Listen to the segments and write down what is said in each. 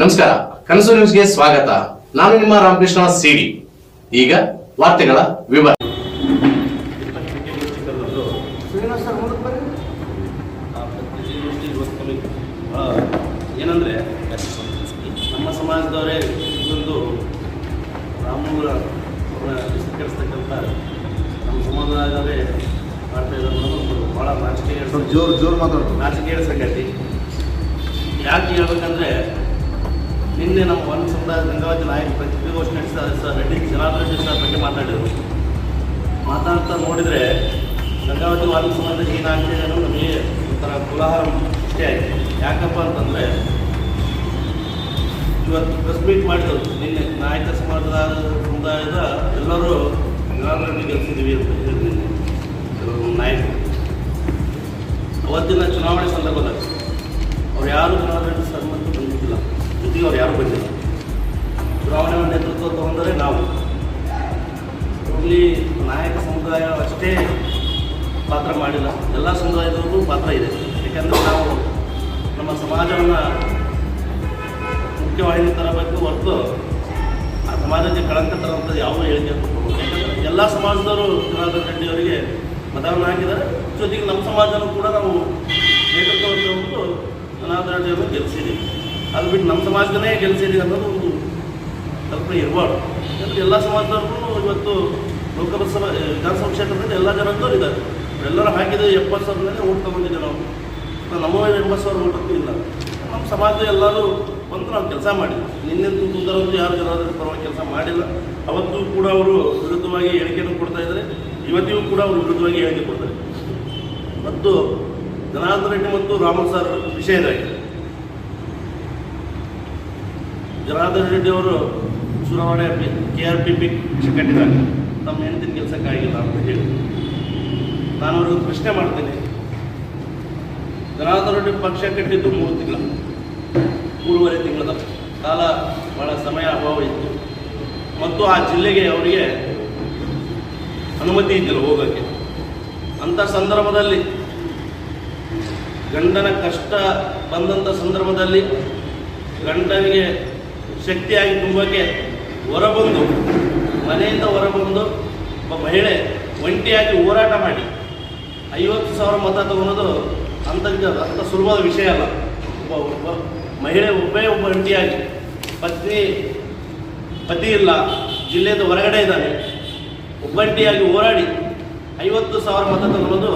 ನಮಸ್ಕಾರ ಕನಸು ನ್ಯೂಸ್ಗೆ ಸ್ವಾಗತ. ನಾನು ನಿಮ್ಮ ರಾಮಕೃಷ್ಣ ಸಿಡಿ. ಈಗ ವಾರ್ತೆಗಳ ವಿವರ. ಏನಂದ್ರೆ ನಮ್ಮ ಸಮಾಜದವರೇ ಇದೊಂದು ರಾಮೂರ ಹೆಸರಿಸ್ತಕ್ಕಂಥ ನಮ್ಮ ಸಮಾಜದವರೇ ಮಾಡ್ತಾ ಭಾಳ ನಾಚಿಕೆಯ ಸ್ವಲ್ಪ ಜೋರು ಜೋರು ಮಾತಾಡೋದು ರಾಜಕೀಯ ಸಂಗತಿ. ಯಾಕೆ ಹೇಳ್ಬೇಕಂದ್ರೆ ನಿನ್ನೆ ನಮ್ಮ ಒಂದು ಸಮುದಾಯದ ಗಂಗಾವತಿ ನಾಯಕ ಪತ್ರಿಕಾಗೋಷ್ಠಿ ನಡೆಸಿದ ಸರ್ ರೆಡ್ಡಿ ಜನಾರ್ದನ್ ರೆಡ್ಡಿ ಸರ್ ಬಗ್ಗೆ ಮಾತಾಡಿದರು. ಮಾತಾಡ್ತಾ ನೋಡಿದರೆ ಗಂಗಾವತಿ ವಾಲ್ಮೀಕಿ ಸಮಾಜದ ಏನಾಗ್ತಿದೆ ಅನ್ನೋದು ನಮಗೆ ಒಂಥರ ಕುಲಾಹಾರ ಇಷ್ಟೇ ಆಯಿತು. ಯಾಕಪ್ಪ ಅಂತಂದರೆ ಇವತ್ತು ಪ್ರೆಸ್ ಮೀಟ್ ಮಾಡಿದ್ರು. ನಿನ್ನೆ ನಾಯಕ ಸಮಾಜದ ಸಮುದಾಯದ ಎಲ್ಲರೂ ಜನಾರ್ದನ್ ರೆಡ್ಡಿ ಗೆಲ್ಸಿದ್ದೀವಿ ಅಂತ ಹೇಳಿದ್ರು ನಿನ್ನೆ ಕೆಲವು ನಾಯಕರು. ಅವತ್ತಿನ ಚುನಾವಣೆ ಸಂದರ್ಭದಲ್ಲಿ ಅವ್ರು ಯಾರು ಜನಾರ್ದನ್ ಸರ್ ಬಂದಿದ್ದಿಲ್ಲ ಅವ್ರು ಯಾರು ಬಂದಿಲ್ಲ. ಚುನಾವಣೆಯ ನೇತೃತ್ವ ತಗೊಂಡರೆ ನಾವು. ಇಲ್ಲಿ ನಾಯಕ ಸಮುದಾಯ ಅಷ್ಟೇ ಪಾತ್ರ ಮಾಡಿಲ್ಲ. ಎಲ್ಲ ಸಮುದಾಯದವ್ರಿಗೂ ಪಾತ್ರ ಇದೆ. ಯಾಕಂದರೆ ನಾವು ನಮ್ಮ ಸಮಾಜವನ್ನು ಮುಖ್ಯವಾಹಿನಿ ತರಬೇಕು ಹೊರತು ಆ ಸಮಾಜಕ್ಕೆ ಕಳಂಕ ತರುವಂಥದ್ದು ಯಾವ ಹೇಳಿಕೆ ಯಾಕಂದರೆ ಎಲ್ಲ ಸಮಾಜದವರು ಜನಾರ್ದನ್ ರೆಡ್ಡಿ ಅವರಿಗೆ ಮತವನ್ನು ಹಾಕಿದ್ದಾರೆ. ಜೊತೆಗೆ ನಮ್ಮ ಸಮಾಜನೂ ಕೂಡ ನಾವು ತಗೊಂಡು ಜನಾರ್ದನ್ ರೆಡ್ಡಿ ಅವರನ್ನು ಗೆಲ್ಲಿಸಿದ್ದೀವಿ. ಅದು ಬಿಟ್ಟು ನಮ್ಮ ಸಮಾಜದನ್ನೇ ಇದೆ ಅನ್ನೋದು ಒಂದು ಕಲ್ಪನೆ ಇರಬಾರ್ದು. ಯಾಕಂದರೆ ಎಲ್ಲ ಸಮಾಜದವ್ರು ಇವತ್ತು ಲೋಕಸಭಾ, ವಿಧಾನಸಭಾ ಕ್ಷೇತ್ರದಲ್ಲಿ ಎಲ್ಲ ಜನದವ್ರು ಇದ್ದಾರೆ. ಎಲ್ಲರೂ ಹಾಕಿದ ಎಪ್ಪತ್ತು ಸಾವಿರ ಮೇಲೆ ಓಟ್ ತಗೊಂಡಿದ್ದೆ ನಾವು. ನಮ್ಮ ಎಂಬತ್ತು ಸಾವಿರ ಓಟಕ್ಕೂ ಇಲ್ಲ. ನಮ್ಮ ಸಮಾಜದ ಎಲ್ಲರೂ ಬಂದು ನಾವು ಕೆಲಸ ಮಾಡಿದ್ವಿ ನಿನ್ನೆ ಕೂತರಂತೂ ಯಾರು ಜನರ ಪರವಾಗಿ ಕೆಲಸ ಮಾಡಿಲ್ಲ. ಅವತ್ತು ಕೂಡ ಅವರು ವಿರುದ್ಧವಾಗಿ ಹೇಳಿಕೆಯನ್ನು ಕೊಡ್ತಾ ಇದ್ದಾರೆ. ಇವತ್ತಿಗೂ ಕೂಡ ಅವರು ವಿರುದ್ಧವಾಗಿ ಹೇಳಿಕೆ ಕೊಡ್ತಾರೆ. ಮತ್ತು ಜನಾರ್ದನ್ ರೆಡ್ಡಿ ಮತ್ತು ರಾಮನ್ ಸರ್ ವಿಷಯದಾಗಿದೆ ಜನಾರ್ದನ್ ರೆಡ್ಡಿ ಅವರು ಚುನಾವಣೆ ಕೆ ಆರ್ ಪಿ ಪಿ ಕಟ್ಟಿದಾಗ ತಮ್ಮ ಹೆಂಡತಿನ ಕೆಲಸಕ್ಕಾಗಿಲ್ಲ ಅಂತ ಹೇಳಿ. ನಾನು ಅವ್ರಿಗೆ ಪ್ರಶ್ನೆ ಮಾಡ್ತೀನಿ. ಜನಾರ್ದನ್ ರೆಡ್ಡಿ ಪಕ್ಷ ಕಟ್ಟಿದ್ದು ಮೂರು ತಿಂಗಳ, ಮೂರುವರೆ ತಿಂಗಳ ಕಾಲ ಭಾಳ ಸಮಯ ಅಭಾವ ಇತ್ತು. ಮತ್ತು ಆ ಜಿಲ್ಲೆಗೆ ಅವರಿಗೆ ಅನುಮತಿ ಇದ್ದಿಲ್ಲ ಹೋಗೋಕ್ಕೆ. ಅಂಥ ಸಂದರ್ಭದಲ್ಲಿ, ಗಂಡನ ಕಷ್ಟ ಬಂದಂಥ ಸಂದರ್ಭದಲ್ಲಿ ಗಂಡನಿಗೆ ಶಕ್ತಿಯಾಗಿ ತುಂಬಕ್ಕೆ ಹೊರಬಂದು, ಮನೆಯಿಂದ ಹೊರಬಂದು ಒಬ್ಬ ಮಹಿಳೆ ಒಂಟಿಯಾಗಿ ಹೋರಾಟ ಮಾಡಿ. ಐವತ್ತು ಸಾವಿರ ಮತ ತಗೊಳೋದು ಅಂತ ಅಂಥ ಸುಲಭದ ವಿಷಯ ಅಲ್ಲ. ಒಬ್ಬ ಒಬ್ಬ ಮಹಿಳೆ ಒಬ್ಬೇ ಒಬ್ಬ ಒಂಟಿಯಾಗಿ ಪತ್ನಿ, ಪತಿ ಇಲ್ಲ ಜಿಲ್ಲೆಯಿಂದ ಹೊರಗಡೆ ಇದ್ದಾನೆ. ಒಬ್ಬಂಟಿಯಾಗಿ ಹೋರಾಡಿ ಐವತ್ತು ಸಾವಿರ ಮತ ತಗೊಳ್ಳೋದು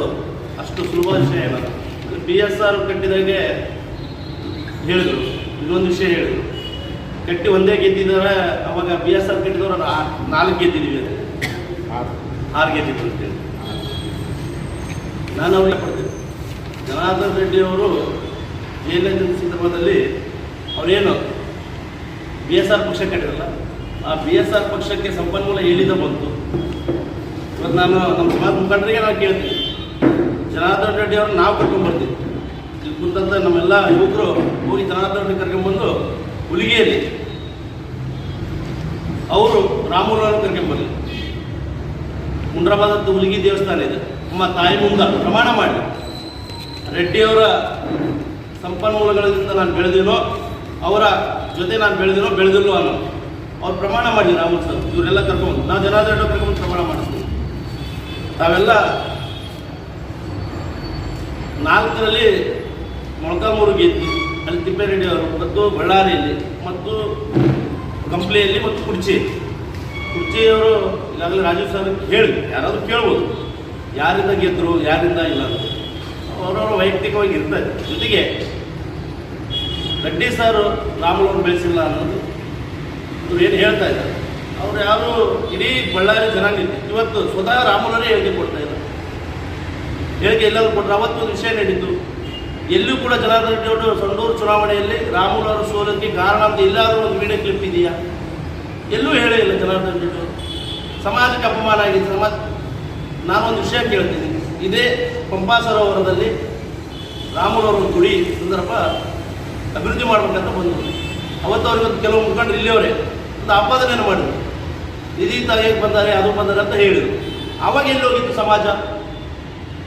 ಅಷ್ಟು ಸುಲಭ ವಿಷಯ ಏನಲ್ಲ ಬಿ ಎಸ್ ಆರ್ ಕಟ್ಟಿದಾಗೆ ಹೇಳಿದರು. ಇನ್ನೊಂದು ವಿಷಯ ಹೇಳಿದರು. ಕಟ್ಟಿ ಒಂದೇ ಗೆದ್ದಿದ್ದಾರೆ ಅವಾಗ ಬಿ ಎಸ್ ಆರ್ ಕಟ್ಟಿದವರು ನಾಲ್ಕು ಗೆದ್ದಿದ್ದೀವಿ ಅಂತ ಆರು. ಗೆದ್ದಿದ್ರು ಅಂತೇಳಿ. ನಾನು ಅವ್ರಿಗೆ ಪಡ್ತೀನಿ ಜನಾರ್ದನ್ ರೆಡ್ಡಿ ಅವರು ಜೈಲಿನ ಸಂದರ್ಭದಲ್ಲಿ ಅವರೇನು ಬಿ ಎಸ್ ಆರ್ ಪಕ್ಷ ಕಟ್ಟಿರಲ್ಲ ಆ ಬಿ ಎಸ್ ಆರ್ ಪಕ್ಷಕ್ಕೆ ಸಂಪನ್ಮೂಲ ಹೇಳಿದ ಬಂತು. ಇವತ್ತು ನಾನು ನಮ್ಮ ಸಮಾಜ ಮುಖಂಡರಿಗೆ ನಾನು ಕೇಳ್ತೀನಿ. ಜನಾರ್ದನ್ ರೆಡ್ಡಿ ಅವ್ರನ್ನ ನಾವು ಕರ್ಕೊಂಡ್ಬರ್ತೀವಿ ಇಲ್ಲಿ ಕುಂತಂತ ನಮ್ಮೆಲ್ಲ ಯುವಕರು ಹೋಗಿ ಜನಾರ್ದನ್ ರೆಡ್ಡಿ ಕರ್ಕೊಂಡ್ಬಂದು ಹುಲಿಗೆಯಲ್ಲಿ ಅವರು ರಾಮೂರವ್ರನ್ನ ಕರ್ಕೊಂಡ್ಬರ್ಲಿ ಮುಂಡ್ರಾಬಾದ್ ಹುಲಿಗಿ ದೇವಸ್ಥಾನ ಇದೆ. ನಮ್ಮ ತಾಯಿ ಮುಂದ ಪ್ರಮಾಣ ಮಾಡಿ ರೆಡ್ಡಿಯವರ ಸಂಪನ್ಮೂಲಗಳಿಂದ ನಾನು ಬೆಳೆದಿನೋ, ಅವರ ಜೊತೆ ನಾನು ಬೆಳೆದಿನೋ, ಬೆಳೆದಿಲ್ಲೋ ಅನ್ನೋ. ಅವ್ರು ಪ್ರಮಾಣ ಮಾಡಿ ರಾಮೂಲ್ ಸರ್, ಇವರೆಲ್ಲ ಕರ್ಕೊಂಡು ನಾವು ಜನಾರ್ದನ್ ಕರ್ಕೊಂಡು ಪ್ರಮಾಣ ಮಾಡಿಸ್ತೀವಿ ತಾವೆಲ್ಲ ನಾಲ್ಕರಲ್ಲಿ ಮೊಳಕಾಮೂರು ಗೆದ್ದು ಅಲ್ಲಿ ತಿಪ್ಪೇರೆಡ್ಡಿ ಅವರು ಮತ್ತು ಬಳ್ಳಾರಿಯಲ್ಲಿ ಮತ್ತು ಕಂಪ್ಲಿಯಲ್ಲಿ ಮತ್ತು ಕುರ್ಚಿ. ಕುರ್ಚಿಯವರು ಈಗಾಗಲೇ ರಾಜೀವ್ ಸರ್ ಹೇಳಿ ಯಾರಾದರೂ ಕೇಳ್ಬೋದು. ಯಾರಿಂದ ಗೆದ್ದರು ಯಾರಿಂದ ಇಲ್ಲ ಅವರವರು ವೈಯಕ್ತಿಕವಾಗಿ ಇರ್ತಾರೆ ಜೊತೆಗೆ ರೆಡ್ಡಿ ಸರ್ ರಾಮುಲವ್ರು ಬೆಳೆಸಿಲ್ಲ ಅನ್ನೋದು ಇವರು ಏನು ಹೇಳ್ತಾ ಇದ್ದಾರೆ. ಅವ್ರು ಯಾರು ಇಡೀ ಬಳ್ಳಾರಿ ಜನಾಂಗ ಇವತ್ತು ಸ್ವತಃ ರಾಮಲವರೇ ಹೇಳಿಕೆ ಕೊಡ್ತಾ ಇದ್ದಾರೆ. ಹೇಳಿಕೆ ಎಲ್ಲರೂ ಕೊಟ್ಟರೆ. ಅವತ್ತು ಒಂದು ವಿಷಯ ನಡೀತು. ಎಲ್ಲೂ ಕೂಡ ಜನಾರ್ದನ್ ರೆಡ್ಡಿ ಸಂಡೂರು ಚುನಾವಣೆಯಲ್ಲಿ ರಾಮುಲು ಅವರು ಸೋಲಕ್ಕೆ ಕಾರಣ ಅಂತ ಇಲ್ಲಾದರೂ ಒಂದು ವಿಡಿಯೋ ಕ್ಲಿಪ್ ಇದೆಯಾ? ಎಲ್ಲೂ ಹೇಳೇ ಇಲ್ಲ ಜನಾರ್ದನ್ ರೆಡ್ಡಿ ಸಮಾಜಕ್ಕೆ ಅಪಮಾನ ಆಗಿದೆ ಸಮಾಜ ನಾನೊಂದು ವಿಷಯ ಕೇಳ್ತೀನಿ ಇದೇ ಪಂಪಾ ಸರೋವರದಲ್ಲಿ ರಾಮುಲು ಅವರ ತುಳಿ ಸಂದರ್ಭ ಅಭಿವೃದ್ಧಿ ಮಾಡಬೇಕಂತ ಬಂದರು. ಅವತ್ತು ಅವ್ರಿಗೆ ಕೆಲವು ಮುಖಂಡರು ಇಲ್ಲಿಯವರೇ ಒಂದು ಆಪಾದನೆಯನ್ನು ಮಾಡಿದ್ರು. ನಿಧಿ ಹೇಗೆ ಬಂದಾರೆ, ಅದು ಬಂದಾರೆ ಅಂತ ಹೇಳಿದರು. ಅವಾಗ ಎಲ್ಲಿ ಹೋಗಿತ್ತು ಸಮಾಜ?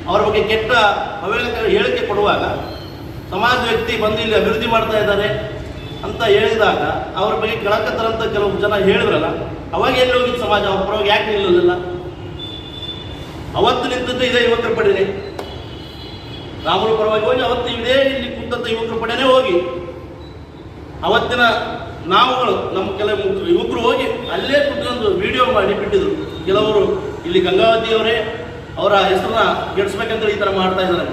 ಅವ್ರ ಬಗ್ಗೆ ಕೆಟ್ಟ ಹೇಳಿಕೆ ಕೊಡುವಾಗ ಸಮಾಜ ವ್ಯಕ್ತಿ ಬಂದು ಇಲ್ಲಿ ಅಭಿವೃದ್ಧಿ ಮಾಡ್ತಾ ಇದ್ದಾರೆ ಅಂತ ಹೇಳಿದಾಗ ಅವ್ರ ಬಗ್ಗೆ ಕೆಳಕತ್ತರಂತ ಕೆಲವು ಜನ ಹೇಳಿದ್ರಲ್ಲ, ಅವಾಗ ಎಲ್ಲಿ ಹೋಗಿದ್ದು ಸಮಾಜ? ಅವ್ರ ಪರವಾಗಿ ಯಾಕೆ ನಿಲ್ಲಲಿಲ್ಲ ಅವತ್ತು ನಿಂತದ್ದು ಇದೇ ಯುವಕರ ಪಡೆನೆ. ರಾಮುಲು ಪರವಾಗಿ ಹೋಗಿ ಅವತ್ತು ಇದೇ ಇಲ್ಲಿ ಕುಂತಂತ ಯುವಕರ ಪಡೆಯೇ ಹೋಗಿ. ಅವತ್ತಿನ ನಾವುಗಳು, ನಮ್ಮ ಕೆಲವು ಯುವಕರು ಹೋಗಿ ಅಲ್ಲೇ ಕುತ್ಕೊಂಡು ವಿಡಿಯೋ ಮಾಡಿ ಬಿಟ್ಟಿದ್ರು. ಕೆಲವರು ಇಲ್ಲಿ ಗಂಗಾವತಿಯವರೇ ಹೆಸರನ್ನ ಕೆಡಿಸ್ಬೇಕಂತ ಈ ಥರ ಮಾಡ್ತಾ ಇದ್ದಾರೆ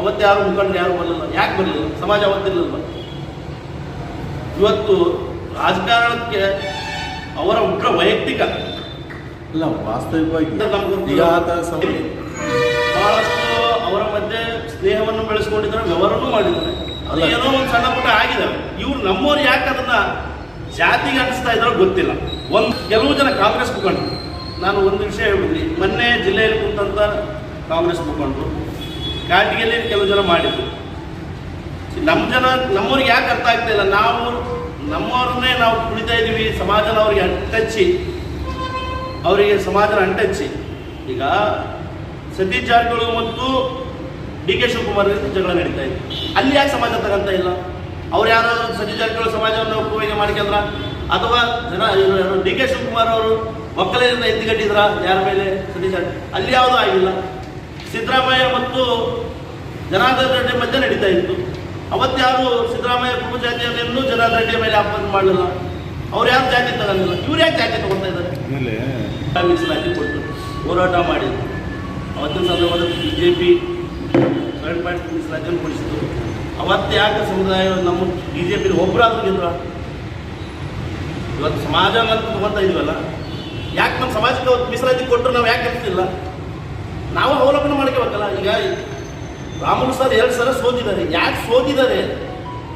ಅವತ್ತು ಯಾರು ಮುಖಂಡರು ಯಾರು ಬರಲಿಲ್ಲ? ಯಾಕೆ ಬರಲಿಲ್ಲ? ಸಮಾಜ ಅವತ್ತಿರಲಿಲ್ಲ ಇವತ್ತು ರಾಜಕಾರಣಕ್ಕೆ ಅವರ ಉಗ್ರ ವೈಯಕ್ತಿಕ. ಇಲ್ಲ ವಾಸ್ತವಿಕವಾಗಿ ಬಹಳಷ್ಟು ಅವರ ಮಧ್ಯೆ ಸ್ನೇಹವನ್ನು ಬೆಳೆಸ್ಕೊಂಡಿದ್ದಾರೆ ವ್ಯವಹಾರನೂ ಮಾಡಿದ್ದಾರೆ. ಅದು ಏನೋ ಒಂದು ಸಣ್ಣ ಪುಟ್ಟ ಆಗಿದ್ದಾವೆ ಇವ್ರು ನಮ್ಮವ್ರು ಯಾಕೆ ಅದನ್ನ ಜಾತಿಗೆ ಅಂಟಿಸ್ತಾ ಇದ್ದಾರೋ ಗೊತ್ತಿಲ್ಲ. ಒಂದು ಕೆಲವು ಜನ ಕಾಂಗ್ರೆಸ್ ಮುಖಂಡರು. ನಾನು ಒಂದು ವಿಷಯ ಹೇಳಿದ್ರಿ ಮೊನ್ನೆ ಜಿಲ್ಲೆಯಲ್ಲಿ ಕುಂತಂಥ ಕಾಂಗ್ರೆಸ್ ಮುಖಂಡರು ಘಾಟಿಗೆಯಲ್ಲಿ ಕೆಲವು ಜನ ಮಾಡಿದ್ರು. ನಮ್ಮ ಜನ, ನಮ್ಮವ್ರಿಗೆ ಯಾಕೆ ಅರ್ಥ ಆಗ್ತಾ ಇಲ್ಲ? ನಾವು ನಮ್ಮವ್ರನ್ನೇ ನಾವು ಕುಳಿತಾ ಇದ್ದೀವಿ, ಸಮಾಜನ ಅವ್ರಿಗೆ ಅಂಟಚ್ಚಿ. ಅವರಿಗೆ ಸಮಾಜನ ಅಂಟಚ್ಚಿ. ಈಗ ಸತೀಶ್ ಜಾರಕಿಹೊಳಿ ಮತ್ತು ಡಿ ಕೆ ಶಿವಕುಮಾರ್ ಜಗಳ ನಡೀತಾ ಇದೆ. ಅಲ್ಲಿ ಯಾಕೆ ಸಮಾಜ ತಗಂತ ಇಲ್ಲ? ಅವ್ರು ಯಾರು ಸತೀಶ್ ಜಾರಕಿಹೊಳಿ ಸಮಾಜವನ್ನು ಉಪಯೋಗ ಮಾಡ್ಕೊಂಡ್ರ? ಅಥವಾ ಜನ ಡಿ ಕೆ ಶಿವಕುಮಾರ್ ಅವರು ಒಕ್ಕಲಿನಿಂದ ಎತ್ತಿಗಟ್ಟಿದ್ರ? ಯಾರ ಮೇಲೆ? ಸತೀಶ್ ಅಲ್ಲಿ ಯಾವುದೂ ಆಗಿಲ್ಲ. ಸಿದ್ದರಾಮಯ್ಯ ಮತ್ತು ಜನಾರ್ದನ್ ರೆಡ್ಡಿ ಮಧ್ಯೆ ನಡೀತಾ ಇತ್ತು. ಅವತ್ತ್ಯಾರು ಸಿದ್ದರಾಮಯ್ಯ ಕುಟುಂಬ ಜಾತಿಯನ್ನು ಜನಾರ್ದನ್ ರೆಡ್ಡಿ ಮೇಲೆ ಆಪಾದನೆ ಮಾಡಲಿಲ್ಲ. ಅವ್ರು ಯಾರು ಜಾತಿ ತಗೊಂಡಿಲ್ಲ? ಇವ್ರು ಯಾಕೆ ಜಾತಿ ತಗೊಳ್ತಾ ಇದ್ದಾರೆ? ಮೀಸಲಾತಿ ಕೊಟ್ಟು ಹೋರಾಟ ಮಾಡಿದ್ರು. ಅವತ್ತಿನ ಸಂದರ್ಭದಲ್ಲಿ B J P seven point ಮೀಸಲಾತಿಯನ್ನು ಕೊಡಿಸಿದ್ರು ಅವತ್ತು ಯಾಕೆ ಸಮುದಾಯ ನಮ್ಮ ಬಿ ಜೆ ಪಿ ಒಬ್ಬರಾದ್ರೂ ಗೆದ್ರ? ಇವತ್ತು ಸಮಾಜ ಅಂತ ತಗೊಳ್ತಾ ಇದೀವಲ್ಲ ಯಾಕೆ ನಮ್ಮ ಸಮಾಜಕ್ಕೆ ಮೀಸಲಾತಿ ಕೊಟ್ಟರು ನಾವು ಯಾಕೆ ಇರ್ತಿಲ್ಲ ನಾವು ಅವಲಂಬನೆ ಮಾಡ್ಕೋಬೇಕಲ್ಲ, ಈಗ ರಾಮುಲು ಸರ್ ಎರಡು ಸಲ ಸೋತಿದ್ದಾರೆ. ಯಾಕೆ ಸೋತಿದ್ದಾರೆ?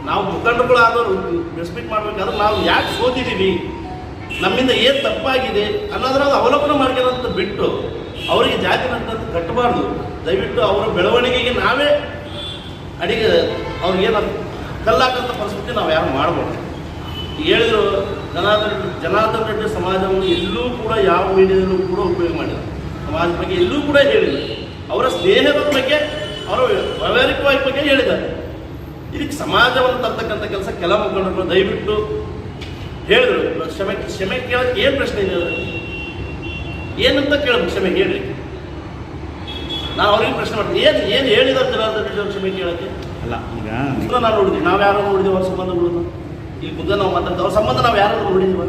ನಾವು ಮುಖಂಡರುಗಳಾದವರು ರೆಸ್ಪೆಕ್ಟ್ ಮಾಡ್ಬೇಕಾದ್ರೆ ನಾವು ಯಾಕೆ ಸೋತಿದ್ದೀವಿ ನಮ್ಮಿಂದ ಏನು ತಪ್ಪಾಗಿದೆ ಅನ್ನೋದ್ರ ಅವಲೋಕನ ಮಾಡ್ಕೊಳ್ಳೋಂಥ ಬಿಟ್ಟು ಅವರಿಗೆ ಜಾತಿ ಅಂತ ಕಟ್ಟಬಾರ್ದು. ದಯವಿಟ್ಟು ಅವರ ಬೆಳವಣಿಗೆಗೆ ನಾವೇ ಅಡಿಗೆ ಅವ್ರಿಗೇನು ಕಲ್ಲಾಕಂಥ ಪರಿಸ್ಥಿತಿ ನಾವು ಯಾರು ಮಾಡ್ಬೋದು. ಹೇಳಿದ್ರು ಜನಾರ್ದನ್ ಜನಾರ್ದನ ರೆಡ್ಡಿ ಸಮಾಜವನ್ನು ಎಲ್ಲೂ ಕೂಡ ಯಾವ ಮೀಡಿಯಾದಲ್ಲೂ ಕೂಡ ಉಪಯೋಗ ಮಾಡಿಲ್ಲ. ಸಮಾಜದ ಬಗ್ಗೆ ಎಲ್ಲೂ ಕೂಡ ಹೇಳಿಲ್ಲ. ಅವರ ಸ್ನೇಹದ ಬಗ್ಗೆ ಅವರ ವ್ಯವಹಾರಿಕವಾಗಿ ಬಗ್ಗೆ ಹೇಳಿದ್ದಾರೆ. ಇದಕ್ಕೆ ಸಮಾಜವನ್ನು ತರ್ತಕ್ಕಂಥ ಕೆಲಸ ಕೆಲ ಮುಖಂಡರು ದಯವಿಟ್ಟು ಹೇಳಿದ್ರು. ಕ್ಷಮೆ ಕ್ಷಮೆ ಕೇಳಕ್ಕೆ ಏನು ಪ್ರಶ್ನೆ ಇದೆ? ಏನಂತ ಕೇಳಬೇಕು ಕ್ಷಮೆ ಹೇಳಿ ನಾನು ಅವ್ರಿಗೆ ಪ್ರಶ್ನೆ ಮಾಡ್ತೀನಿ. ಏನು ಏನು ಹೇಳಿದಾರೆ ಜನಾರ್ದನ್ ರೆಡ್ಡಿ ಅವ್ರ ಕ್ಷಮೆ ಕೇಳೋಕ್ಕೆ? ಅಲ್ಲ ಈಗ ನಾವು ನೋಡಿದ್ವಿ ನಾವು ಯಾರು ನೋಡಿದೀವಿ ಅವ್ರ ಸಂಬಂಧಗಳನ್ನು ಇಲ್ಲಿ ಮುಂದೆ ನಾವು ಮಾತಾಡ್ತೀವಿ. ಅವ್ರ ಸಂಬಂಧ ನಾವು ಯಾರಾದ್ರೂ ನೋಡಿದೀವ?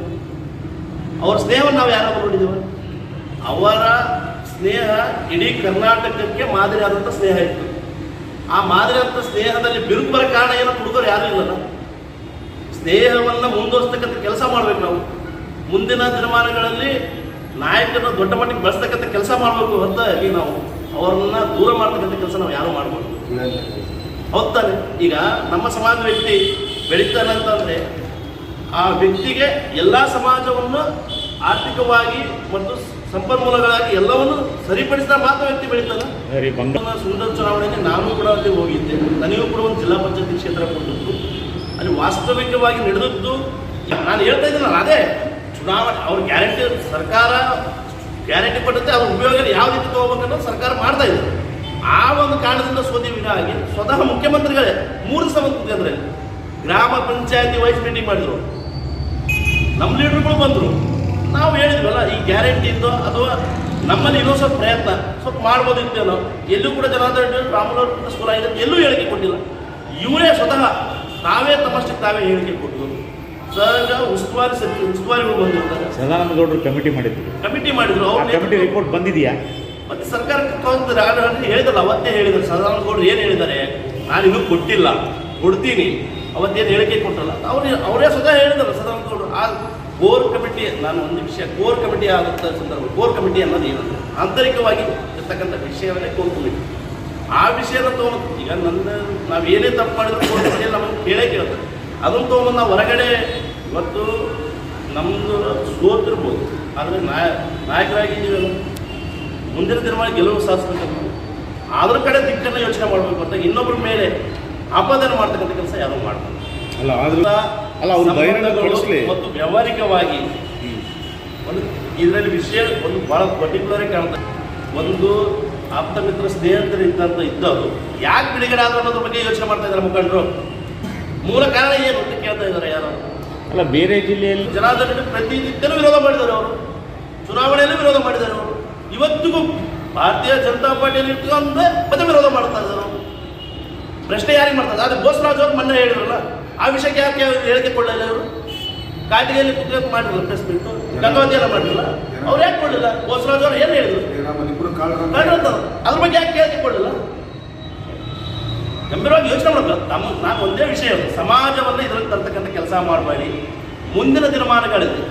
ಅವ್ರ ಸ್ನೇಹವನ್ನು ನಾವು ಯಾರಾದ್ರೂ ನೋಡಿದೀವ? ಅವರ ಸ್ನೇಹ ಇಡೀ ಕರ್ನಾಟಕಕ್ಕೆ ಮಾದರಿ ಆದಂಥ ಸ್ನೇಹ ಇತ್ತು. ಆ ಮಾದರಿ ಆದಂಥ ಸ್ನೇಹದಲ್ಲಿ ಬಿರುಕು ಬರೋ ಕಾರಣ ಏನೋ ಹುಡುಗರು ಯಾರು ಇಲ್ಲಲ್ಲ. ಸ್ನೇಹವನ್ನು ಮುಂದುವರಿಸ್ತಕ್ಕಂಥ ಕೆಲಸ ಮಾಡ್ಬೇಕು ನಾವು. ಮುಂದಿನ ದಿನಮಾನಗಳಲ್ಲಿ ನಾಯಕರನ್ನ ದೊಡ್ಡ ಮಟ್ಟಿಗೆ ಬಳಸ್ತಕ್ಕಂಥ ಕೆಲಸ ಮಾಡಬೇಕು ಹೊರತಾಗಿ ನಾವು ಅವ್ರನ್ನ ದೂರ ಮಾಡ್ತಕ್ಕಂಥ ಕೆಲಸ ನಾವು ಯಾರು ಮಾಡಬಾರ್ದು. ಹೌದಾನೆ ಈಗ ನಮ್ಮ ಸಮಾಜ ವ್ಯಕ್ತಿ ಬೆಳೀತಾನೆ ಅಂತಂದ್ರೆ ಆ ವ್ಯಕ್ತಿಗೆ ಎಲ್ಲ ಸಮಾಜವನ್ನು ಆರ್ಥಿಕವಾಗಿ ಮತ್ತು ಸಂಪನ್ಮೂಲಗಳಾಗಿ ಎಲ್ಲವನ್ನು ಸರಿಪಡಿಸಿದ ಮಾತ್ರ ವ್ಯಕ್ತಿ ಬೆಳೀತಾನೆ? ಸುಂದರ ಚುನಾವಣೆಗೆ ನಾನು ಕೂಡ ಅಲ್ಲಿ ಹೋಗಿದ್ದೆ. ನನಗೂ ಕೂಡ ಒಂದು ಜಿಲ್ಲಾ ಪಂಚಾಯತಿ ಕ್ಷೇತ್ರ ಕೊಟ್ಟಿದ್ದು ಅಲ್ಲಿ ವಾಸ್ತವಿಕವಾಗಿ ನಡೆದದ್ದು ನಾನು ಹೇಳ್ತಾ ಇದ್ದೀನಿ ಅದೇ ಚುನಾವಣೆ ಅವ್ರ ಗ್ಯಾರಂಟಿ ಸರ್ಕಾರ ಗ್ಯಾರಂಟಿ ಕೊಟ್ಟಂತೆ ಅವ್ರ ಉಪಯೋಗ ಯಾವ ರೀತಿ ತಗೋಬೇಕನ್ನೋ ಸರ್ಕಾರ ಮಾಡ್ತಾ ಇದೆ. ಆ ಒಂದು ಕಾರಣದಿಂದ ಸೋದಿ ವಿನ ಆಗಿ ಸ್ವತಃ ಮುಖ್ಯಮಂತ್ರಿಗಳೇ ಮೂರು ಕುಂತಿದ್ರಲ್ಲಿ ಗ್ರಾಮ ಪಂಚಾಯತಿ ವೈಸ್ ಮೀಟಿಂಗ್ ಮಾಡಿದ್ರು. ನಮ್ಮ ಲೀಡರ್ಗಳು ಬಂದರು. ನಾವು ಹೇಳಿದ್ವಲ್ಲ ಈ ಗ್ಯಾರಂಟಿ ಇದ್ದೋ ಅಥವಾ ನಮ್ಮಲ್ಲಿ ಇರೋ ಸ್ವಲ್ಪ ಪ್ರಯತ್ನ ಸ್ವಲ್ಪ ಮಾಡ್ಬೋದಿತ್ತೇನೋ ಎಲ್ಲೂ ಕೂಡ ಜನಾರ್ದನ್ ಅವ್ರ ಸ್ಕೂಲ್ ಆಗಿದೆ ಎಲ್ಲೂ ಹೇಳಿಕೆ ಕೊಟ್ಟಿಲ್ಲ. ಇವರೇ ಸ್ವತಃ ತಾವೇ ತಮ್ಮಷ್ಟಕ್ಕೆ ತಾವೇ ಹೇಳಿಕೆ ಕೊಟ್ಟರು ಸಹಜ ಉಸ್ತುವಾರಿ ಸಚಿವ ಉಸ್ತುವಾರಿಗಳು ಬಂದಿರ್ತಾರೆ. ಸದಾನಂದಗೌಡರು ಕಮಿಟಿ ಮಾಡಿದ್ರು. ಕಮಿಟಿ ಮಾಡಿದ್ರು. ಅವ್ರು ಕಮಿಟಿ ರಿಪೋರ್ಟ್ ಬಂದಿದೆಯಾ? ಮತ್ತೆ ಸರ್ಕಾರಕ್ಕೆ ಹೇಳಿದಲ್ಲ ಅವತ್ತೇ ಹೇಳಿದ್ರು. ಸದಾನಂದಗೌಡರು ಏನು ಹೇಳಿದ್ದಾರೆ? ನಾನು ಇನ್ನೂ ಕೊಟ್ಟಿಲ್ಲ. ಕೊಡ್ತೀನಿ. ಅವತ್ತೇನು ಹೇಳಿಕೆ ಕೊಟ್ಟಲ್ಲ. ಅವ್ರು ಅವರೇ ಸ್ವತಃ ಹೇಳಿದ್ರು ಸದಾನಂದಗೌಡರು ಆ ಕೋರ್ ಕಮಿಟಿ, ನಾನು ಒಂದು ವಿಷಯ ಕೋರ್ ಕಮಿಟಿ ಆದಂಥ ಸಂದರ್ಭ ಕೋರ್ ಕಮಿಟಿ ಅನ್ನೋದು ಏನಂದ್ರೆ ಆಂತರಿಕವಾಗಿ ಇರ್ತಕ್ಕಂಥ ವಿಷಯವನ್ನೇ ಕೋರ್ ಕಮಿಟಿ ಆ ವಿಷಯನ ತೊಗೊಂಡು ಈಗ ನನ್ನ ನಾವು ಏನೇ ತಪ್ಪು ಮಾಡಿದ್ರು ಕೋರ್ ಕಮಿಟಿ ನಮಗೆ ಕೇಳೇ ಕೇಳ್ತಾರೆ ಅದನ್ನು ತೊಗೊಂಡು ನಾವು ಹೊರಗಡೆ ಇವತ್ತು ನಮ್ಮದು ಸೋತಿರ್ಬೋದು. ಆದರೆ ನಾಯ ನಾಯಕರಾಗಿ ಮುಂದಿನ ದಿನವಾಗಿ ಗೆಲುವು ಸಾಧಿಸ್ಬೇಕಂತ ಅದ್ರ ಕಡೆ ದಿಕ್ಕನ್ನು ಯೋಚನೆ ಮಾಡಬೇಕು. ಅಂತ ಇನ್ನೊಬ್ಬರ ಮೇಲೆ ಆಪಾದನೆ ಮಾಡ್ತಕ್ಕಂಥ ಕೆಲಸ ಯಾರು ಮಾಡ್ತಾರೆ ಅಲ್ಲ ಆದ್ರೂ ಅಲ್ಲ ಅವರು ಮತ್ತು ವ್ಯಾವಹಾರಿಕವಾಗಿ ಒಂದು ಇದರಲ್ಲಿ ವಿಷಯ ಒಂದು ಭಾಳ ಪರ್ಟಿಕ್ಯುಲರ್ ಕಾಣ್ತದೆ ಒಂದು ಆಪ್ತ ಮಿತ್ರ ಸ್ನೇಹಿತರು ಇದ್ದಂತ ಇದ್ದವರು ಯಾಕೆ ಬಿಡುಗಡೆ ಆದ್ರು ಅನ್ನೋದ್ರ ಬಗ್ಗೆ ಯೋಚನೆ ಮಾಡ್ತಾ ಇದ್ದಾರೆ ಮುಖಂಡರು? ಮೂಲ ಕಾರಣ ಏನು ಅಂತ ಕೇಳ್ತಾ ಇದ್ದಾರೆ ಯಾರು? ಅಲ್ಲ ಬೇರೆ ಜಿಲ್ಲೆಯಲ್ಲಿ ಜನಾರ್ದನ್ ಪ್ರತಿನಿತ್ಯನೂ ವಿರೋಧ ಮಾಡಿದ್ದಾರೆ ಅವರು. ಚುನಾವಣೆಯಲ್ಲೂ ವಿರೋಧ ಮಾಡಿದ್ದಾರೆ ಅವರು. ಇವತ್ತಿಗೂ ಭಾರತೀಯ ಜನತಾ ಪಾರ್ಟಿಯಲ್ಲಿ ಇಟ್ಕೊಂಡು ಮತ್ತೆ ವಿರೋಧ ಮಾಡ್ತಾ ಇದ್ದಾರೆ ಅವರು. ಪ್ರಶ್ನೆ ಯಾರಿಗೆ ಮಾಡ್ತಾರೆ ಆದರೆ ಬೋಸರಾಜ್ ಅವರು ಮೊನ್ನೆ ಹೇಳಿದ್ರಲ್ಲ, ಆ ವಿಷಯಕ್ಕೆ ಯಾಕೆ ಹೇಳಿಕೆ ಕೊಡಲಿಲ್ಲ ಅವರು ಕಾಟಿಗೆಯಲ್ಲಿ ಕುತ್ಕೊಂಡು ಮಾಡಿದ್ರು ಪ್ರೆಸ್ ಮೀಟ್ ಗಂಗಾವತಿ ಎಲ್ಲ ಮಾಡಿರಲ್ಲ ಅವ್ರು ಯಾಕೆ ಕೊಡಲಿಲ್ಲ? ಬೋಸರಾಜ್ ಅವರು ಏನು ಹೇಳಿದ್ರು? ಅದ್ರ ಬಗ್ಗೆ ಯಾಕೆ ಹೇಳಿಕೆ ಕೊಡಲಿಲ್ಲ? ಗಂಭೀರವಾಗಿ ಯೋಚನೆ ಮಾಡಬೇಕು. ತಮ್ಮ ನಾನು ಒಂದೇ ವಿಷಯ ಸಮಾಜವನ್ನು ಇದರಲ್ಲಿ ತರ್ತಕ್ಕಂಥ ಕೆಲಸ ಮಾಡಬೇಡಿ. ಮುಂದಿನ ದಿನಮಾನಗಳಲ್ಲಿ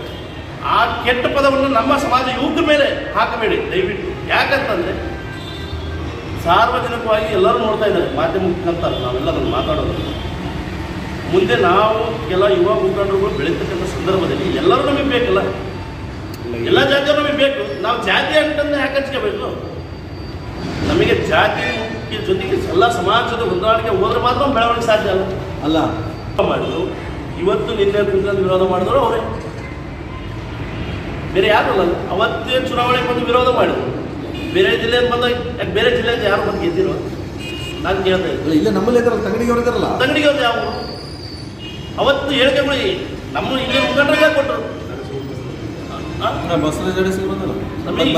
ಆ ಕೆಟ್ಟ ಪದವನ್ನು ನಮ್ಮ ಸಮಾಜ ಯುವಕರ ಮೇಲೆ ಹಾಕಬೇಡಿ. ದಯವಿಟ್ಟು. ಯಾಕಂತಂದ್ರೆ ಸಾರ್ವಜನಿಕವಾಗಿ ಎಲ್ಲರೂ ನೋಡ್ತಾ ಇದ್ದಾರೆ. ಮಾಧ್ಯಮ ಮುಖಾಂತರ ನಾವೆಲ್ಲ ಅದನ್ನು ಮಾತಾಡೋದು. ಮುಂದೆ ನಾವು ಕೆಲ ಯುವ ಮುಖಂಡರುಗಳು ಬೆಳೀತಕ್ಕಂಥ ಸಂದರ್ಭದಲ್ಲಿ ಎಲ್ಲರೂ ನಮಗೆ ಬೇಕಲ್ಲ. ಎಲ್ಲ ಜಾತಿಯವರು ನಮಗೆ ಬೇಕು. ನಾವು ಜಾತಿ ಅಂತಂದ್ರೆ ಯಾಕೆ ಹಂಚ್ಕೋಬೇಕು? ನಮಗೆ ಜಾತಿ ಜೊತೆಗೆ ಎಲ್ಲ ಸಮಾಜದ ಹೊಂದಾಣಿಕೆ ಹೋದ್ರೆ ಮಾತ್ರ ಬೆಳವಣಿಗೆ ಸಾಧ್ಯ ಅಲ್ಲ. ಅಲ್ಲ. ಮಾಡಿದ್ರು. ಇವತ್ತು ನಿನ್ನೆ ಕುಂತಂದು ವಿರೋಧ ಮಾಡಿದ್ರು ಅವರೇ. ಬೇರೆ ಯಾರು ಅಲ್ಲ. ಅವತ್ತೇ ಚುನಾವಣೆಗೆ ಬಂದು ವಿರೋಧ ಮಾಡಿದ್ರು. ಬೇರೆ ಜಿಲ್ಲೆಯಿಂದ ಬಂದಾಗ ಯಾಕೆ ಬೇರೆ ಜಿಲ್ಲೆಯಿಂದ ಯಾರು ಬಂದು ಗೆದ್ದಿರೋ ನಾನು ಕೇಳ್ತಾ ಇಲ್ಲ ನಮ್ಮಲ್ಲಿ ಇದಾರಲ್ಲ ತಂಗಡಿಗೆ ಅವ್ರು ಇದಾರಲ್ಲ ತಂಗಡಿಗೆ ಅವ್ರು ಯಾವ ಅವತ್ತು ಹೇಳಿಕೆಗಳು ನಮ್ಮ ಇಲ್ಲಿ ಮುಖಂಡರಿಗೆ ಕೊಟ್ಟರು? ಬಸವರಾಜ ನಮಗೆ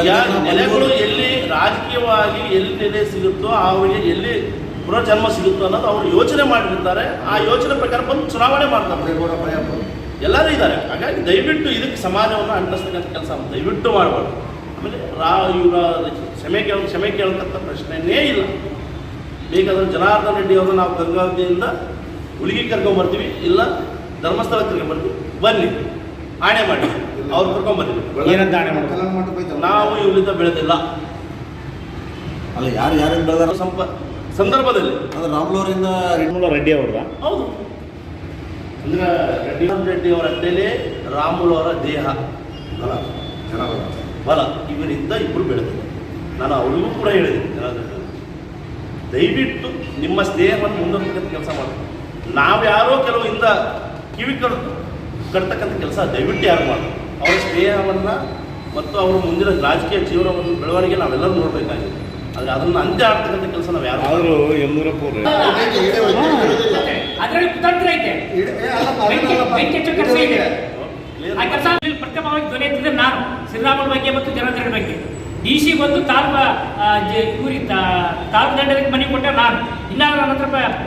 ನೆಲೆಗಳು ಎಲ್ಲಿ ರಾಜಕೀಯವಾಗಿ ಎಲ್ಲಿ ನೆಲೆ ಸಿಗುತ್ತೋ ಅವರಿಗೆ ಎಲ್ಲಿ ಪುನರ್ಜನ್ಮ ಸಿಗುತ್ತೋ ಅನ್ನೋದು ಅವರು ಯೋಚನೆ ಮಾಡಿರ್ತಾರೆ. ಆ ಯೋಚನೆ ಪ್ರಕಾರ ಬಂದು ಚುನಾವಣೆ ಮಾಡ್ತಾರೆ. ಎಲ್ಲರೂ ಇದ್ದಾರೆ. ಹಾಗಾಗಿ ದಯವಿಟ್ಟು ಇದಕ್ಕೆ ಸಮಾಜವನ್ನು ಅಂಟಿಸ್ತಕ್ಕಂಥ ಕೆಲಸ ದಯವಿಟ್ಟು ಮಾಡಬಾರ್ದು. ಆಮೇಲೆ ರಾ ಇವರ ಕ್ಷಮೆ ಕೇಳ ಕ್ಷಮೆ ಕೇಳತಕ್ಕ ಪ್ರಶ್ನೆನೇ ಇಲ್ಲ. ಬೇಕಾದ್ರೆ ಜನಾರ್ದನ ರೆಡ್ಡಿ ಅವರು ನಾವು ಗಂಗಾವತಿಯಿಂದ ಹುಡುಗಿ ಕರ್ಕೊಂಬರ್ತೀವಿ ಇಲ್ಲ ಧರ್ಮಸ್ಥಳ ಕರ್ಕೊಂಬರ್ತೀವಿ ಬನ್ನಿ ಆಣೆ ಮಾಡಿ. ಅವ್ರು ಕರ್ಕೊಂಬರ್ತೀವಿ ಏನಂತ ಆಣೆ ಮಾಡಿ ನಾವು ಇವರಿಂದ ಬೆಳೆದಿಲ್ಲ. ಅಲ್ಲ ಯಾರು ಯಾರಿಂದ ಬೆಳೆದಾರ? ಸಂಪ ಸಂದರ್ಭದಲ್ಲಿ. ಅಂದ್ರೆ ರಾಮ್ಲೂರಿಂದ ರೆಡ್ಮೂಲ ರೆಡ್ಡಿ ಅವ್ರ ಹೌದು. ಅಂದ್ರೆ ರೆಡ್ಡಿ ರೆಡ್ಡಿ ಅವರ ಅಡ್ಡೇಲೆ ರಾಮುಲು ಅವರ ದೇಹ. ಅಲ್ಲ ಜನ ಬಲ ಇವರಿಂದ ಇಬ್ಬರು ಬೆಳೆದಿದೆ ನಾನು ಅವರಿಗೂ ಕೂಡ ಹೇಳಿದೆ. ದಯವಿಟ್ಟು ನಿಮ್ಮ ಸ್ನೇಹವನ್ನು ಮುಂದುವರಿಸತಕ್ಕಂಥ ಕೆಲಸ ಮಾಡಿ ನಾವು ಯಾರೋ ಕೆಲವು ಇಂದ ಕಿವಿ ಕಡ್ ಕಟ್ತಕ್ಕಂಥ ಕೆಲಸ ದಯವಿಟ್ಟು ಯಾರು ಮಾಡಿ ಅವರ ಸ್ನೇಹವನ್ನು ಮತ್ತು ಅವರ ಮುಂದಿನ ರಾಜಕೀಯ ಜೀವನವನ್ನು ಬೆಳವಣಿಗೆ ನಾವೆಲ್ಲರೂ ನೋಡಬೇಕಾಗಿದೆ ಆದರೆ ಅದನ್ನು ಅಂತ್ಯ ಆಗ್ತಕ್ಕಂಥ ಕೆಲಸ ನಾವು ಯಾರು ಆದರೂ ಯಮೂರಪ್ಪ ಅದರಲ್ಲಿ ಕುತಂತ್ರ ಐತೆ ಪ್ರಥಮವಾಗಿ ಧ್ವನಿ ಶ್ರೀರಾಮುಲ ಬಗ್ಗೆ ಮತ್ತು ಜನಾರ್ದನ ಬಗ್ಗೆ. ಡಿ ಸಿ ಬಂದು ತಾಲ್ಪ ಇವ್ರಿ ತಾಲೂಕು ದಂಡಕ್ಕೆ ಮನೆ ಕೊಟ್ಟ ನಾನು. ಇನ್ನೂ ನನ್ನ ಹತ್ರ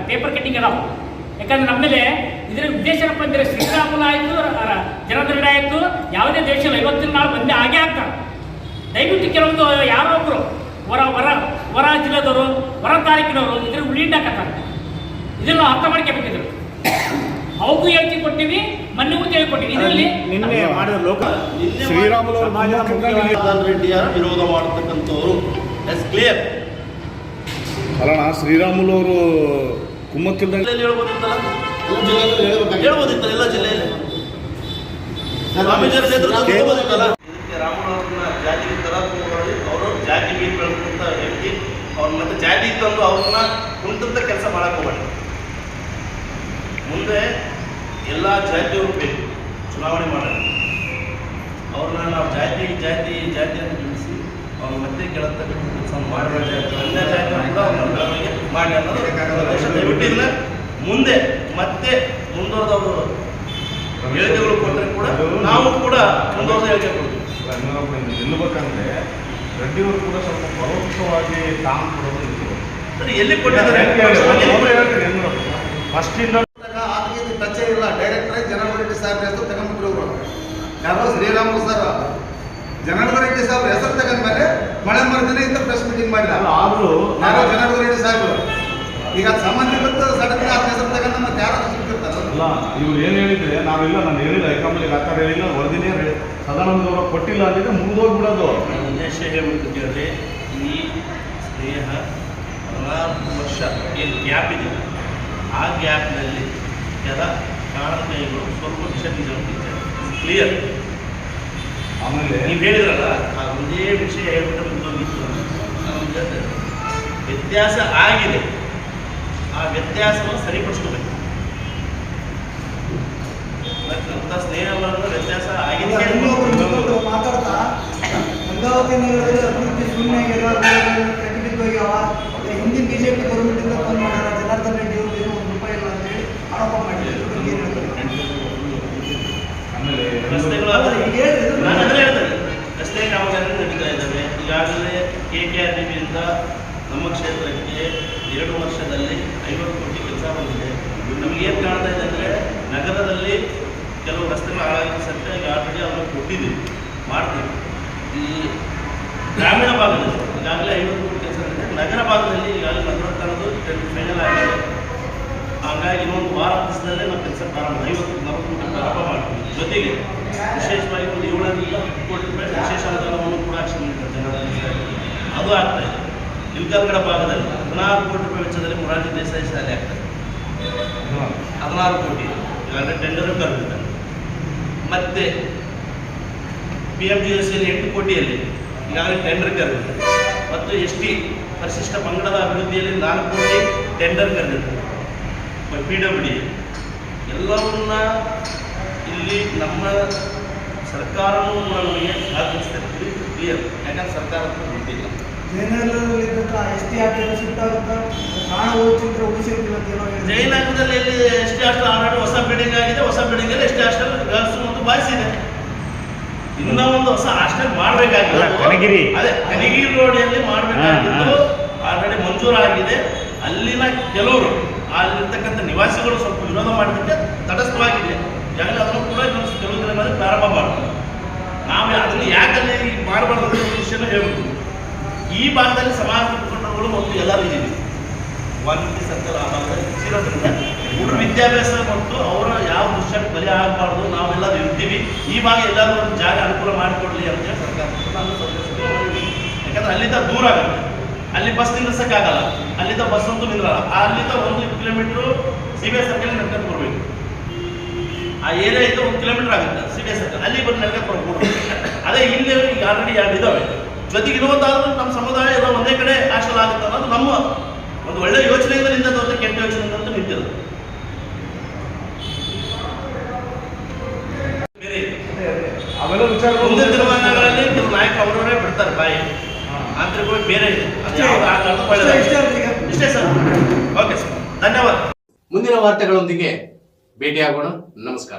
ಪೇಪರ್ ಕಟ್ಟಿಂಗ್ ಅದಾವ. ಯಾಕಂದ್ರೆ ನಮ್ಮಲ್ಲಿ ಇದರ ಉದ್ದೇಶ ಏನಪ್ಪ ಅಂದ್ರೆ ಶ್ರೀರಾಮುಲು ಆಯಿತು ಜನಾರ್ದನ ಆಯಿತು, ಯಾವುದೇ ದೇಶದಲ್ಲಿ ಐವತ್ತಿನ ನಾಳು ಬಂದೇ ಆಗೇ ಆಗ್ತಾರೆ. ದಯವಿಟ್ಟು ಕೆಲವೊಂದು ಯಾರೋ ಒಬ್ರು ಹೊರ ಹೊರ ಹೊರ ಜಿಲ್ಲೆದವರು ಹೊರ ತಾಲೂಕಿನವರು ಇದ್ರ ಉಳಿಂಡಾಕತ್ತಾರೆ ಇದನ್ನು ಅರ್ಥ ಮಾಡ್ಕೋಬೇಕಿದ್ರು ಅವಕ್ಕೂ ಹೇಳ್ತಿ ಕೊಟ್ಟಿವಿ ಮೊನ್ನೆಗೂ ಹೇಳಿಕೊಟ್ಟಿವಿ ಇದರಲ್ಲಿ ನಿನ್ನೆ ಮಾಡಿದ ಲೋಕ. ನಿನ್ನೆ ಶ್ರೀರಾಮುಲು ವಿರೋಧ ಮಾಡತಕ್ಕಂಥವ್ರು. ಎಸ್ ಕ್ಲಿಯರ್ ಅಲ್ಲಣ್ಣ ಶ್ರೀರಾಮುಲು ಅವರು ಕುಮ್ಮಕ್ಕಿಲ್ದಂಗೆ ಜಿಲ್ಲೆಯಲ್ಲಿ ಹೇಳ್ಬೋದಿತ್ತಲ್ಲ? ಹೇಳ್ಬೋದಿತ್ತಲ್ಲ ಎಲ್ಲ ಜಿಲ್ಲೆಯಲ್ಲಿ? ಹೇಳ್ಬೋದಿತ್ತಲ್ಲ? ರಾಮುಲು ಅವ್ರನ್ನ ಜಾತಿಗೆ ತರಾತುರಿ ಅವರು ಜಾತಿ ಮೀನು ಬೆಳೆದಂಥ ವ್ಯಕ್ತಿ. ಅವ್ರ ಮತ್ತೆ ಜಾತಿ ತಂದು ಅವ್ರನ್ನ ಕುಂತಂತ ಕೆಲಸ ಮಾಡಕ್ಕೆ ಹೋಗ್ಬೇಡಿ. ಮುಂದೆ ಎಲ್ಲ ಜಾತಿಯವರು ಬೇಕು. ಚುನಾವಣೆ ಮಾಡೋದು ಅವ್ರನ್ನ ನಾವು ಜಾತಿ ಜಾತಿ ಜಾತಿಯನ್ನು ತಿಳಿಸಿ ಅವ್ರು ಮತ್ತೆ ಕೆಳತಕ್ಕಂಥ ಕೆಲಸ ಮಾಡಬೇಡ ಅನ್ಯ ಜಾತಿಯವರು ಕೂಡ ಅವ್ರ ಬೆಳವಣಿಗೆ ಮಾಡಿ ಅನ್ನೋದು ಬಿಟ್ಟಿಲ್ಲ ಮುಂದೆ ಮತ್ತೆ ಮುಂದುವರೆದವರು ಹೇಳಿಕೆಗಳು ಕೊಟ್ಟರೆ ಕೂಡ ನಾವು ಕೂಡ ಮುಂದುವರೆದ ಹೇಳಿಕೆ ಕೊಡ್ತೀವಿ. ನಿಲ್ಲಬೇಕಂದ್ರೆ ರೆಡ್ಡಿಯವರು ಕೂಡ ಸ್ವಲ್ಪ ಪರೋಕ್ಷವಾಗಿ ತಾನು ಕೊಡೋದು ಸರಿ ಎಲ್ಲಿ ಕೊಟ್ಟಿದ್ದಾರೆ? ಮೊದಲು ಹೇಳ್ತೀನಿ ನಿಲ್ಲಬೇಕು. ಫಸ್ಟ್ ಇಂದ ಆತನಿಗೆ ಟಚ್ ಇಲ್ಲ ಡೈರೆಕ್ಟರ್ ಆಗಿ ಜನಾರ್ದನ್ ರೆಡ್ಡಿ ಸಾಹೇಬ್ ಹೆಸರು ತಗೊಂಡ್ಬಿಟ್ರು ಅವರು ಯಾರೋ ಶ್ರೀರಾಮುಲು ಸರ್ ಜನಾರ್ದನ್ ರೆಡ್ಡಿ ಸಾಹೇಬ್ ಹೆಸರು ತಗೊಂಡ್ಮೇಲೆ ಮಳೆ ಮರದಿನ ಇಂದ ಪ್ರೆಸ್ ಮೀಟಿಂಗ್ ಮಾಡಿದ. ಆದ್ರೂ ಯಾರೋ ಜನಾರ್ದನ್ ರೆಡ್ಡಿ ಈಗ ಅದ್ ಸಂಬಂಧಿಕೃತ ಸಡನ್ ಆಗಿ ಹೆಸರು ತಗೊಂಡ ಮತ್ತೆ ಯಾರು ಸಿಗ್ತಿರ್ತಾರ ಅಲ್ಲ ಇವ್ರು ಏನು ಹೇಳಿದ್ರೆ ನಾವೆಲ್ಲ ನಾನು ಹೇಳಿಲ್ಲ ಹೈಕಮಾಂಡ್ಗೆ ಆ ಥರ ಹೇಳಿಲ್ಲ ವರದಿನೇ ಸದಾನಂದ ಗೌಡ ಕೊಟ್ಟಿಲ್ಲ ಅಂದಿದ್ರೆ ಮುಗಿದೋಗ್ಬಿಡೋದು ಕೇಳಿದ್ರೆ ಈ ಸ್ನೇಹ ಹದಿನಾಲ್ಕು ವರ್ಷ ಏನು ಗ್ಯಾಪ್ ಇದೆ. ಆ ಗ್ಯಾಪ್ನಲ್ಲಿ ಕೆಲ ಕಾರಣಕೈಗಳು ಸ್ವಲ್ಪ ವಿಷಯ ಕ್ಲಿಯರ್ ಆಮೇಲೆ ನೀವು ಹೇಳಿದ್ರಲ್ಲ ಆ ಒಂದೇ ವಿಷಯ ಹೇಳ್ಬಿಟ್ಟು ವ್ಯತ್ಯಾಸ ಆಗಿದೆ ಆ ವ್ಯತ್ಯಾಸವನ್ನು ಸರಿಪಡಿಸ್ಕೋಬೇಕು ಅಂತ ವ್ಯತ್ಯಾಸ ಮಾತಾಡ್ತಾ ಗಂಗಾವತಿ ನಗರದಲ್ಲಿ ಅಭಿವೃದ್ಧಿ ಶೂನ್ಯ ಬಿಜೆಪಿ ಗೌರ್ಮೆಂಟ್ ಇಂದ ಮಾಡ್ಯಾರ ಜನಾರ್ದನ್ ರೆಡ್ಡಿ ರೂಪಾಯಿ ಅಂತ ಹೇಳಿ ಆರೋಪ ಮಾಡಿದ್ರು ರಸ್ತೆ ಕಾಮಗಾರಿ ನಡೀತಾ ಇದ್ದಾವೆ. ಈಗಾಗಲೇ ಕೆ ಕೆ ಆರ್ ಡಿ ಬಿಯಿಂದ ನಮ್ಮ ಕ್ಷೇತ್ರಕ್ಕೆ ಎರಡು ವರ್ಷದಲ್ಲಿ ಐವತ್ತು ಕೋಟಿ ಕೆಲಸ ಬಂದಿದೆ. ನಮಗೇನು ಕಾಣ್ತಾ ಇದೆ ಅಂದರೆ ನಗರದಲ್ಲಿ ಕೆಲವು ರಸ್ತೆಗಳು ಹಾಳಾಗಿ ಸತ್ಯ ಈಗ ಆಲ್ರೆಡಿ ಅದನ್ನು ಕೊಟ್ಟಿದ್ದೀವಿ. ಮಾಡ್ತೀವಿ. ಈ ಗ್ರಾಮೀಣ ಭಾಗದಲ್ಲಿ, ಈಗಾಗಲೇ ಐವತ್ತು ಕೋಟಿ ಕೆಲಸ ನಡೆದಿದೆ ನಗರ ಭಾಗದಲ್ಲಿ ಈಗಾಗಲೇ ನಗರೋತ್ಥಾನದ್ದು ಫೈನಲ್ ಆಗಿದೆ. ಹಾಗಾಗಿ ಇನ್ನೊಂದು ವಾರ ದಿವಸದಲ್ಲೇ ನಾವು ಕೆಲಸ ಪ್ರಾರಂಭ ಐವತ್ತು ನಲವತ್ತು ಕೋಟಿ ಪ್ರಾರಂಭ ಮಾಡ್ತೀವಿ. ಜೊತೆಗೆ ವಿಶೇಷವಾಗಿ ಒಂದು ಏಳರಿಂದ ಹತ್ತು ಕೋಟಿ ರೂಪಾಯಿ ವಿಶೇಷ ಅನುದಾನವನ್ನು ಕೂಡ ಅದು ಆಗ್ತಾ ಇದೆ. ಇಲ್ಕಲ್ಗಡ ಭಾಗದಲ್ಲಿ ಹದಿನಾರು ಕೋಟಿ ರೂಪಾಯಿ ವೆಚ್ಚದಲ್ಲಿ ಮೊರಾರ್ಜಿ ದೇಸಾಯಿ ಶಾಲೆ ಆಗ್ತದೆ ಹದಿನಾರು ಕೋಟಿ. ಈಗಾಗಲೇ ಟೆಂಡರ್ ಕರೆದಿದ್ದಾರೆ. ಮತ್ತೆ ಪಿ ಎಂ ಜಿ ಎಸ್ ಎಂಟು ಕೋಟಿಯಲ್ಲಿ ಈಗಾಗಲೇ ಟೆಂಡರ್ ಕರೆದಿದ್ದಾರೆ. ಮತ್ತು ಎಸ್ ಟಿ ಪರಿಶಿಷ್ಟ ಪಂಗಡದ ಅಭಿವೃದ್ಧಿಯಲ್ಲಿ ನಾಲ್ಕು ಕೋಟಿ ಟೆಂಡರ್ ಕರೆದಿದ್ದಾರೆ. ಪಿ ಡಬ್ಲ್ಯೂ ಡಿ ಎಲ್ಲವನ್ನ ಇಲ್ಲಿ ನಮ್ಮ ಸರ್ಕಾರವೂ ನಮಗೆ ಸಹಕರಿಸ್ತಿರ್ತೀವಿ ಕ್ಲಿಯರ್ ಯಾಕಂದ್ರೆ ಸರ್ಕಾರ ಗೊತ್ತಿಲ್ಲ ಜಯನಗರದಲ್ಲಿದ್ದಂಥ ಎಸ್ ಟಿ ಕಾಣ ಅಂತ ಏನೋ. ಜಯನಗರದಲ್ಲಿ ಇಲ್ಲಿ ಎಸ್ ಟಿ ಹಾಸ್ಟೆಲ್ ಆಲ್ರೆಡಿ ಹೊಸ ಬಿಲ್ಡಿಂಗ್ ಆಗಿದೆ. ಹೊಸ ಬಿಲ್ಡಿಂಗ್ ಅಲ್ಲಿ ಎಸ್ ಟಿ ಹಾಸ್ಟೆಲ್ ಗರ್ಲ್ಸ್ ಮತ್ತು ಬಾಯ್ಸ್ ಇದೆ ಇನ್ನ ಒಂದು ಹೊಸ ಹಾಸ್ಟೆಲ್ ಮಾಡಬೇಕಾಗಿಲ್ಲ ಕನಗಿರಿ. ಅದೇ ಕನಗಿರಿ ರೋಡಿಯಲ್ಲಿ ಮಾಡಬೇಕಾಗಿದ್ದು ಆಲ್ರೆಡಿ ಮಂಜೂರಾಗಿದೆ. ಅಲ್ಲಿನ ಕೆಲವರು ಅಲ್ಲಿರ್ತಕ್ಕಂಥ ನಿವಾಸಿಗಳು ಸ್ವಲ್ಪ ವಿರೋಧ ಮಾಡಿದ್ದಕ್ಕೆ ತಟಸ್ಥವಾಗಿದೆ ಈಗಾಗಲೇ ಅದನ್ನು ಕೂಡ ಇನ್ನೊಂದು ದಿನಗಳಲ್ಲಿ ಪ್ರಾರಂಭ ಮಾಡ್ತೀವಿ ನಾವು ಅದನ್ನು ಯಾಕಲ್ಲಿ ಮಾಡಬಾರ್ದು ವಿಷಯನೂ ಹೇಳ್ಬೋದು ಈ ಭಾಗದಲ್ಲಿ ಸಮಾಜ ಮುಖಂಡರುಗಳು ಮತ್ತು ಎಲ್ಲರೂ ಇದ್ದೀವಿ. ವಾಲ್ಮೀಕಿ ಸರ್ಕಾರ ಆ ಭಾಗದಲ್ಲಿ ಇರೋದ್ರಿಂದ ಹುಡುಗರು ವಿದ್ಯಾಭ್ಯಾಸ ಮತ್ತು ಅವರ ಯಾವ ದೃಶ್ಯಕ್ಕೆ ಬಲಿ ಆಗಬಾರ್ದು, ನಾವೆಲ್ಲರೂ ಇರ್ತೀವಿ. ಈ ಭಾಗ ಎಲ್ಲರೂ ಒಂದು ಜಾಗ ಅನುಕೂಲ ಮಾಡಿಕೊಡ್ಲಿ ಅಂತ ಹೇಳಿ ಸರ್ಕಾರ. ಯಾಕಂದ್ರೆ ಅಲ್ಲಿಂದ ದೂರ ಆಗುತ್ತೆ. ಅಲ್ಲಿ ಬಸ್ ನಿಲ್ಲಿಸಕ್ಕಾಗಲ್ಲ ಅಲ್ಲಿಂದ ಬಸ್ ಅಂತೂ ನಿಲ್ಲಲ್ಲ. ಅಲ್ಲಿಂದ ಒಂದು ಕಿಲೋಮೀಟ್ರು ಸಿ ಬಿ ಸರ್ಕಲ್ ನಡ್ಕೊಂಡು ಆ ಏರಿಯಾ ಇಂದ ಒಂದು ಕಿಲೋಮೀಟರ್ ಆಗುತ್ತೆ ಸಿ ಬಿ ಎಸ್ ಸರ್ಕಲ್ ಅಲ್ಲಿ ಬಂದು ಬರ್ಬೋದು ಅದೇ ಇಲ್ಲಿ ಈಗ ಆಲ್ರೆಡಿ ಎರಡು ಇದಾವೆ. ಜೊತೆಗೆ ಇರುವಂತಾದ್ರೂ ನಮ್ಮ ಸಮುದಾಯ ಎಲ್ಲ ಒಂದೇ ಕಡೆ ಹಾಸ್ಟೆಲ್ ಆಗುತ್ತೆ ಅನ್ನೋದು ನಮ್ಮ ಒಂದು ಒಳ್ಳೆ ಯೋಚನೆಯಿಂದ ನಿಂತದ್ದು ಅಂತ ಕೆಟ್ಟ ಯೋಚನೆ ಅಂತ ನಿಂತಿರೋದು. ಮುಂದಿನ ದಿನಮಾನಗಳಲ್ಲಿ ಕೆಲವು ನಾಯಕ ಅವರವರೇ ಬಿಡ್ತಾರೆ ಬಾಯಿ. ಆಂತರಿಕವಾಗಿ ಬೇರೆ ಇದೆ ಅದು ಯಾವ್ದು? ಇಷ್ಟೇ ಸರ್. Okay sir. ಧನ್ಯವಾದ. ಮುಂದಿನ ವಾರ್ತೆಗಳೊಂದಿಗೆ ಭೇಟಿಯಾಗೋಣ. ನಮಸ್ಕಾರ.